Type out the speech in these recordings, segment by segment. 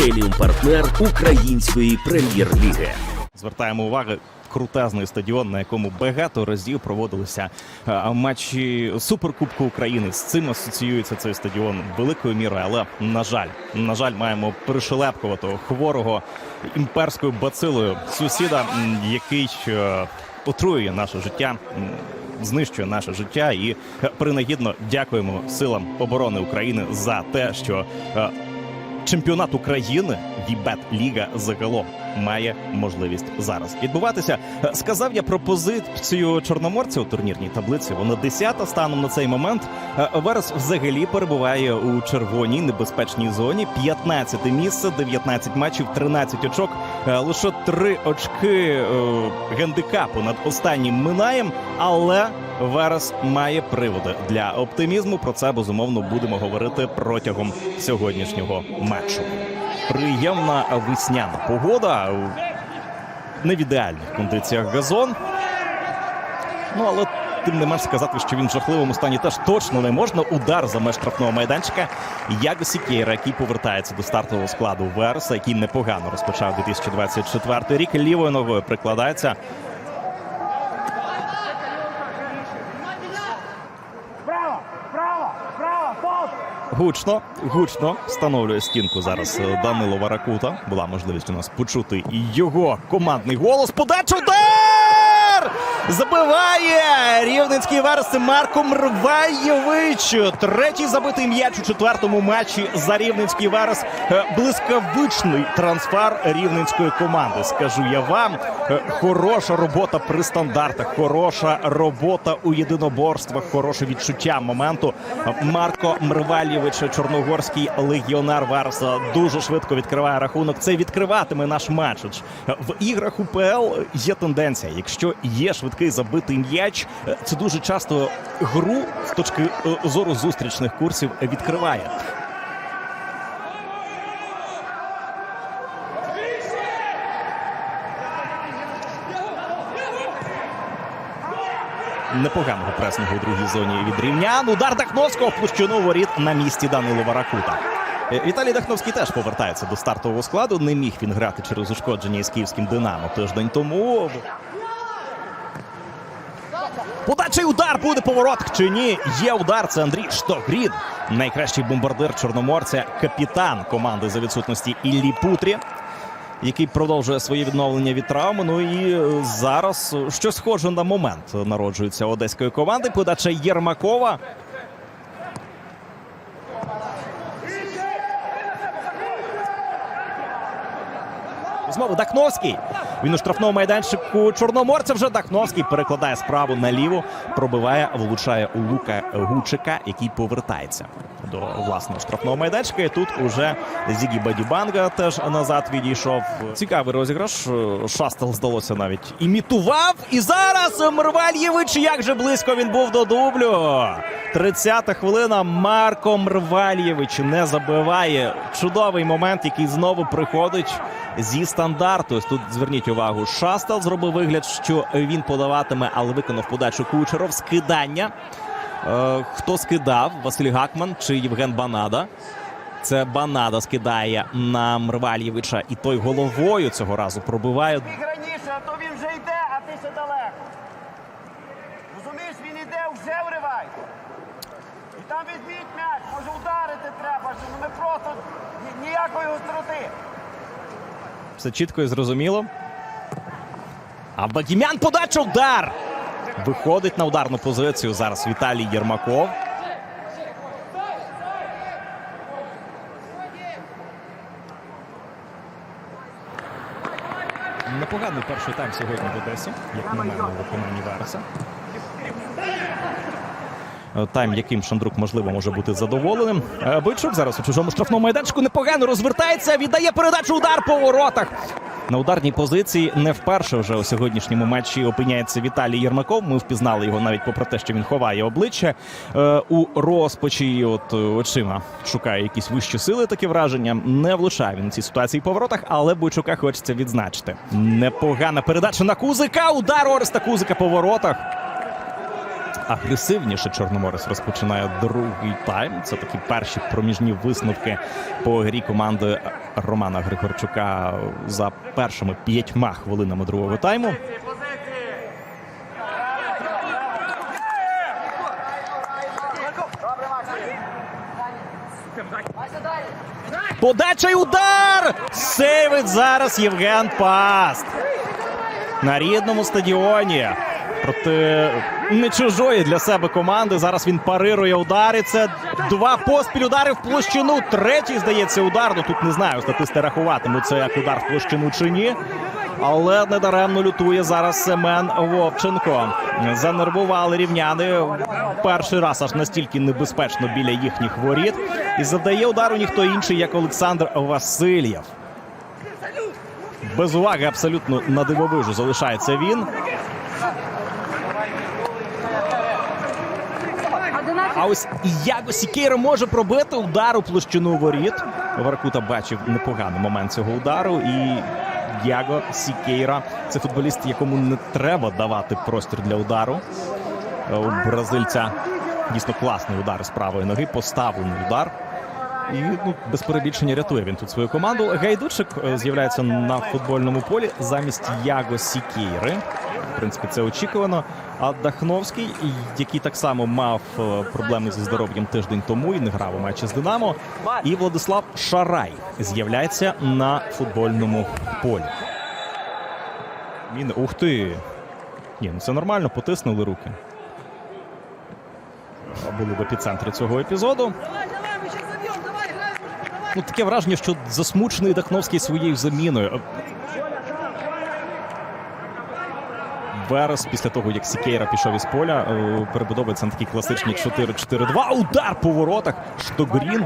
преміум партнер української прем'єр-ліги. Звертаємо увагу. Крутезний стадіон, на якому багато разів проводилися е, матчі Суперкубку України. З цим асоціюється цей стадіон великою мірою. Але на жаль, на жаль, маємо перешелепкуватого хворого імперською бацилою сусіда, який е, отруює наше життя. Знищує наше життя і е, принагідно дякуємо силам оборони України за те, що чемпіонат України Вібет Ліга загалом має можливість зараз відбуватися. Е, Сказав я про позицію чорноморця у турнірній таблиці. Вона 10 станом на цей момент. Е, Верес взагалі перебуває у червоній небезпечній зоні. 15 місце, 19 матчів, 13 очок. Е, Лише 3 очки гендикапу над останнім минаєм, але Верес має приводи для оптимізму. Про це безумовно будемо говорити протягом сьогоднішнього матчу. Приємна весняна погода. Не в ідеальних кондиціях газон. Ну але тим не менш сказати, що він в жахливому стані теж точно не можна. Удар за меж штрафного майданчика. Яго Сікейра, який повертається до стартового складу Вереса, який непогано розпочав 2024 рік. Лівою ногою прикладається. Гучно, гучно встановлює стінку зараз е, Данило Варакута. Була можливість у нас почути його командний голос. Подачу! удар! Забиває рівненський верс Марко Мрваєвич. Третій забитий м'яч у четвертому матчі за рівненський верес. Е, Блискавичний трансфер рівненської команди. Скажу я вам. Е, Хороша робота при стандартах, хороша робота у єдиноборствах, хороше відчуття моменту. Марко Мрвалєвич, чорногорський легіонер Верса, дуже швидко відкриває рахунок. Це відкриватиме наш матч. В іграх УПЛ є тенденція. Якщо є швидкий забитий м'яч, е, це дуже часто гру з точки е, зору зустрічних курсів відкриває. непоганого пресингу у другій зоні від рівнян. Удар Дахновського в площину воріт на місці Данило Варакута. Е, Віталій Дахновський теж повертається до стартового складу. Не міг він грати через ушкодження із київським Динамо тиждень тому. Подача й удар буде поворот чи ні? Є удар. Це Андрій Штогрід. Найкращий бомбардир чорноморця, капітан команди за відсутності Іллі Путрі який продовжує своє відновлення від травми. Ну і е, зараз що щось схоже на момент народжується одеської команди. Подача Єрмакова. Знову Дахновський. Він у штрафному майданчику Чорноморця. Вже Дахновський перекладає справу наліво, пробиває, влучає у Лука Гучика, який повертається до власного штрафного майданчика. І тут уже Зігі Бадібанга теж назад відійшов. Цікавий розіграш. Шастел здалося навіть імітував. І зараз Мрвальєвич. Як же близько він був до дублю. 30-та хвилина. Марко Мрвальєвич не забиває. Чудовий момент, який знову приходить зі стандарту. Ось тут зверніть увагу. Шастел зробив вигляд, що він подаватиме, але виконав подачу Кучеров. Скидання. Е, хто скидав? Василь Гакман чи Євген Банада? Це Банада скидає на Мрвальєвича, і той головою цього разу пробиває. Раніше, а то він вже йде, а ти ще далеко. Розумієш, він йде, вже вривай. І там візьміть м'яч, може ударити треба, що ну не просто ніякої гостроти. Все чітко і зрозуміло. А Багімян подача удар! Виходить на ударну позицію зараз Віталій Єрмаков. Непоганий перший тайм сьогодні в Одесі, як на мене, у виконанні Вереса. Е, Тайм, яким Шандрук можливо може бути задоволеним. Е, Бойчук зараз у чужому штрафному майданчику непогано розвертається. Віддає передачу удар по воротах. На ударній позиції не вперше вже у сьогоднішньому матчі опиняється Віталій Єрмаков. Ми впізнали його навіть попри те, що він ховає обличчя е, у розпачі. От е, очима шукає якісь вищі сили. Таке враження не влучає він у цій ситуації по воротах, але Бойчука хочеться відзначити. Непогана передача на Кузика. Удар Ореста Кузика по воротах. Агресивніше Чорноморець розпочинає другий тайм. Це такі перші проміжні висновки по грі команди Романа Григорчука за першими п'ятьма хвилинами другого тайму. Подача й удар! Сейвить зараз Євген Паст. На рідному стадіоні. Проти не чужої для себе команди. Зараз він парирує удари. Це два поспіль удари в площину. Третій, здається, удар. Ну тут не знаю, статисти рахуватимуть це як удар в площину чи ні. Але недаремно лютує зараз Семен Вовченко. Занервували рівняни перший раз аж настільки небезпечно біля їхніх воріт. І завдає удару ніхто інший, як Олександр Васильєв. Без уваги абсолютно на дивовижу залишається він. А ось Яго Сікейро може пробити удар у площину воріт. Варкута бачив непоганий момент цього удару. І Яго Сікейра це футболіст, якому не треба давати простір для удару. У бразильця дійсно класний удар з правої ноги, поставлений удар. І ну, без перебільшення рятує він тут свою команду. Гайдучик е, з'являється на футбольному полі замість Яго Сікейри. В принципі, це очікувано. А Дахновський, який так само мав е, проблеми зі здоров'ям тиждень тому і не грав у матчі з Динамо. І Владислав Шарай з'являється на футбольному полі. Він ух ти! Ні, ну це нормально, потиснули руки. Були в епіцентрі цього епізоду. Ну, таке враження, що засмучений Дахновський своєю заміною. Верес після того, як Сікейра пішов із поля, е, перебудовується на такий класичний 4-4-2. Удар по воротах. Штогрін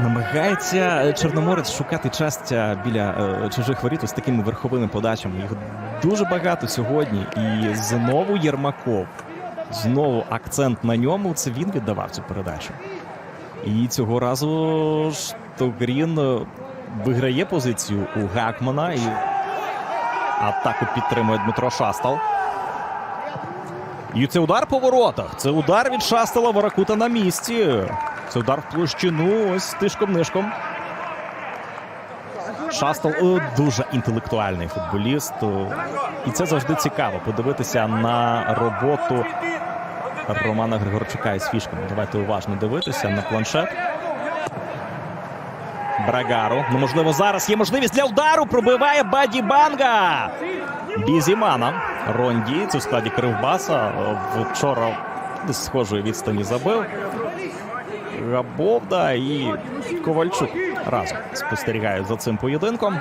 намагається Чорноморець шукати частя біля е, чужих воріт з такими верховими подачами. Їх дуже багато сьогодні. І знову Єрмаков. Знову акцент на ньому. Це він віддавав цю передачу. І цього разу Штогрін е, виграє позицію у Гакмана і атаку підтримує Дмитро Шастал. І це удар по воротах. Це удар від Шастала Варакута на місці. Це удар в площину. Ось тишком-нишком. Шастал е, дуже інтелектуальний футболіст. Е, І це завжди цікаво подивитися на роботу Романа Григорчука із фішками. Давайте уважно дивитися на планшет. Брагару. Ну, можливо, зараз є можливість для удару. Пробиває Баді Банга. Бізімана. Ронді. Це в складі Кривбаса. Вчора з схожої відстані забив. Габовда і Ковальчук разом спостерігають за цим поєдинком.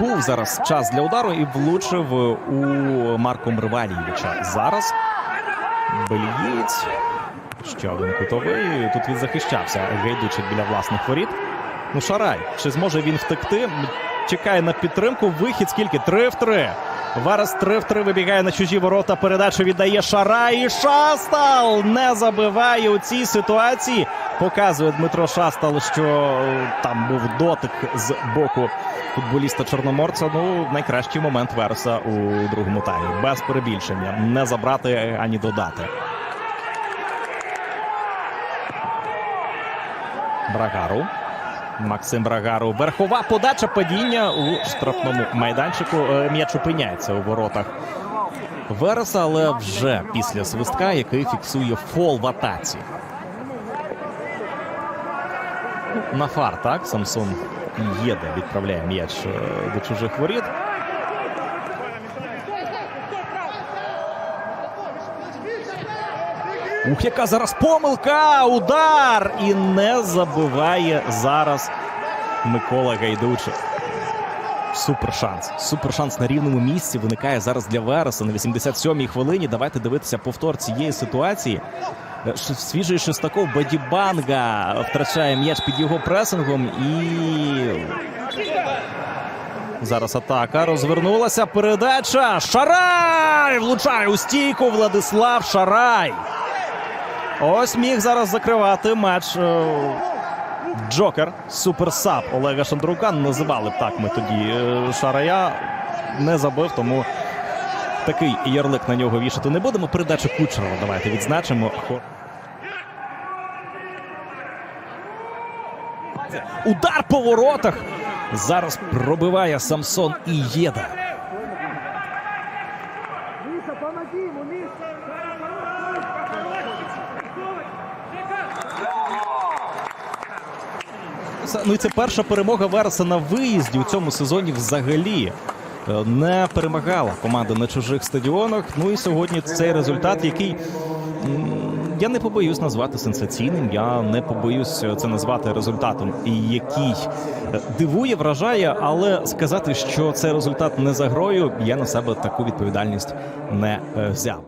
Був зараз час для удару і влучив у Марко Мрвалійовича. Зараз Бельгієць. Ще один кутовий. Тут він захищався, гайдучик біля власних воріт. Ну, Шарай, чи зможе він втекти? Чекає на підтримку. Вихід скільки? 3 в 3. Варес 3 в 3 вибігає на чужі ворота. Передачу віддає Шарай. Шастал не забиває у цій ситуації. Показує Дмитро Шастал, що е, там був дотик з боку футболіста Чорноморця. Ну, найкращий момент Вереса у другому таймі. Без перебільшення. Не забрати ані додати. Брагару. Максим Брагару. Верхова подача падіння у штрафному майданчику. Е, М'яч опиняється у воротах Вереса, але вже після свистка, який фіксує фол в атаці. На фар, так, Самсон Єде відправляє м'яч е, до чужих воріт. Ух, яка зараз помилка! Удар! І не забиває зараз Микола Гайдучик. Супер шанс. Супер шанс на рівному місці виникає зараз для Вереса на 87-й хвилині. Давайте дивитися повтор цієї ситуації. Е, Свіжий Шестаков Бадібанга втрачає м'яч під його пресингом і. Зараз атака розвернулася. Передача. Шарай! Влучає у стійку Владислав Шарай. Ось міг зараз закривати матч. е, Джокер, суперсап Олега Шандрука. Називали б так ми тоді е, Шарая. Не забив, тому такий ярлик на нього вішати не будемо. Передачу Кучерова давайте відзначимо. Удар по воротах. Зараз пробиває Самсон і Єда. Це- Ну і це перша перемога Вереса на виїзді у цьому сезоні взагалі. Е, Не перемагала команда на чужих стадіонах. Ну і сьогодні цей результат, який я не побоюсь назвати сенсаційним. Я не побоюсь це назвати результатом, який е, дивує, вражає, але сказати, що це результат не за грою, я на себе таку відповідальність не е, взяв.